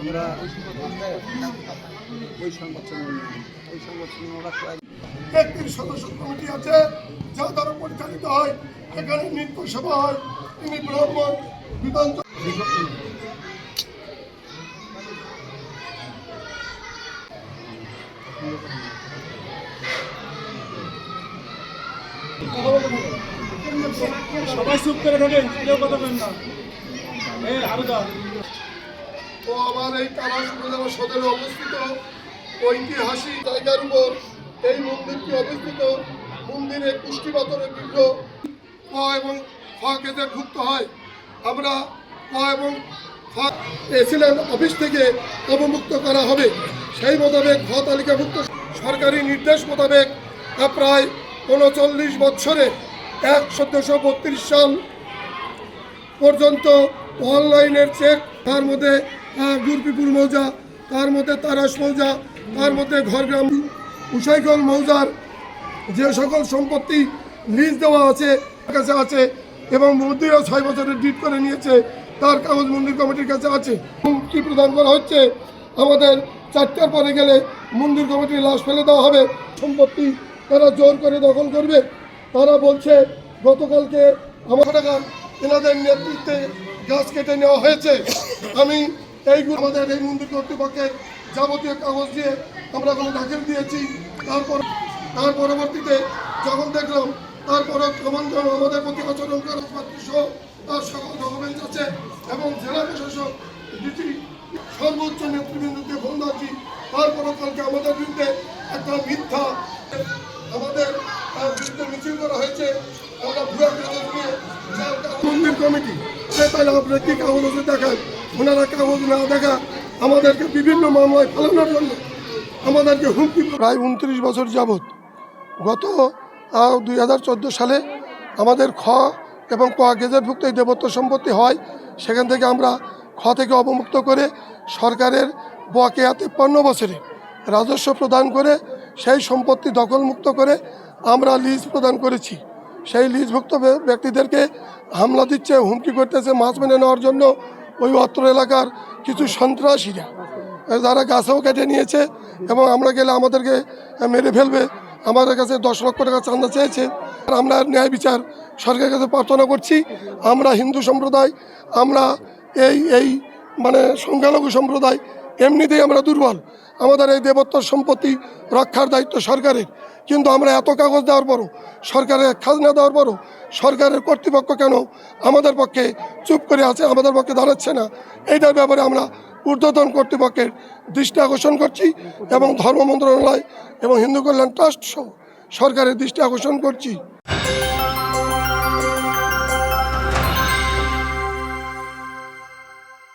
আমরা ওই সংবাদ ওই সদস্য কমিটি আছে। যা দ্বারা পরিচালিত হয়, এখানে নৃত্য সভা হয়। তিনি ব্রাহ্মণ সবাই চুপ করে থাকেন, কেউ কথা বলেন না। এই আরও দাও ও আমার এই কালাস উপজেলা সদরে অবস্থিত ঐতিহাসিক জায়গার উপর এই মন্দিরটি অবস্থিত। মন্দিরে কুষ্টি পাথরের বিগ্রহ। ক এবং কেটে ভুক্ত হয়। আমরা ক এবং এসিলেন অফিস থেকে অবমুক্ত করা হবে। সেই মোতাবেক খ তালিকাভুক্ত। সরকারি নির্দেশ মোতাবেক প্রায় উনচল্লিশ বছরে এক সতেরোশো বত্রিশ সাল পর্যন্ত অনলাইনের চেক তার মধ্যে গুরপিপুর মৌজা, তার মধ্যে তারাস মৌজা, তার মধ্যে ঘরগ্রাম উসাইগঞ্জ মৌজার যে সকল সম্পত্তি লিজ দেওয়া আছে, কাছে আছে এবং মন্দিরও ছয় বছরের ডিট করে নিয়েছে, তার কাগজ মন্দির কমিটির কাছে আছে। কি প্রদান করা হচ্ছে, আমাদের চারটার পরে গেলে মন্দির কমিটির লাশ ফেলে দেওয়া হবে। সম্পত্তি তারা জোর করে দখল করবে। তারা বলছে, গতকালকে আমার টাকা এনাদের নেতৃত্বে গাছ কেটে নেওয়া হয়েছে। আমি এইগুলো আমাদের এই মন্দির কর্তৃপক্ষের যাবতীয় কাগজ দিয়ে আমরা কোনো দাখিল দিয়েছি। তারপর, তার পরবর্তীতে যখন দেখলাম, তারপরে কমান্ডার আমাদের প্রতি আচরণ করার সহ তার সকল ডকুমেন্টস আছে এবং জেলা প্রশাসক ডিটি সর্বোচ্চ নেতৃবৃন্দকে ফোন দিয়েছি তারপরে কালকে আমাদের বিরুদ্ধে একটা মিথ্যা, আমাদের বিরুদ্ধে মিছিল করা হয়েছে। আমরা ভুয়া কাগজ নিয়ে মন্দির কমিটি। কি কাগজ দেখান। ওনারা কাগজ না দেখা আমাদেরকে বিভিন্ন মামলায় ফেলানোর জন্য আমাদেরকে হুমকি প্রায় উনত্রিশ বছর যাবৎ গত দুই হাজার চোদ্দ সালে আমাদের খ এবং ক গেজেটভুক্ত এই দেবত্ব সম্পত্তি হয়, সেখান থেকে আমরা খ থেকে অবমুক্ত করে সরকারের বকেয়া তিপ্পান্ন বছরে রাজস্ব প্রদান করে সেই সম্পত্তি দখলমুক্ত করে আমরা লিজ প্রদান করেছি। সেই লিজভুক্ত ব্য- ব্যক্তিদেরকে হামলা দিচ্ছে, হুমকি করতেছে মাছ মেনে নেওয়ার জন্য ওই অত্র এলাকার কিছু সন্ত্রাসীরা। যারা গাছেও কেটে নিয়েছে এবং আমরা গেলে আমাদেরকে মেরে ফেলবে, আমাদের কাছে দশ লক্ষ টাকা চাঁদা চেয়েছে। আমরা ন্যায় বিচার সরকারের কাছে প্রার্থনা করছি, আমরা হিন্দু সম্প্রদায়, আমরা এই এই মানে সংখ্যালঘু সম্প্রদায়, এমনিতেই আমরা দুর্বল। আমাদের এই দেবত্বর সম্পত্তি রক্ষার দায়িত্ব সরকারের। কিন্তু আমরা এত কাগজ দেওয়ার পরও, সরকারের খাজনা দেওয়ার পরও, সরকারের কর্তৃপক্ষ কেন আমাদের পক্ষে চুপ করে আছে, আমাদের পক্ষে দাঁড়াচ্ছে না? এইটার ব্যাপারে আমরা ঊর্ধ্বতন কর্তৃপক্ষের দৃষ্টি আকর্ষণ করছি এবং ধর্ম মন্ত্রণালয় এবং হিন্দু কল্যাণ ট্রাস্ট সহ সরকারের দৃষ্টি আকর্ষণ করছি।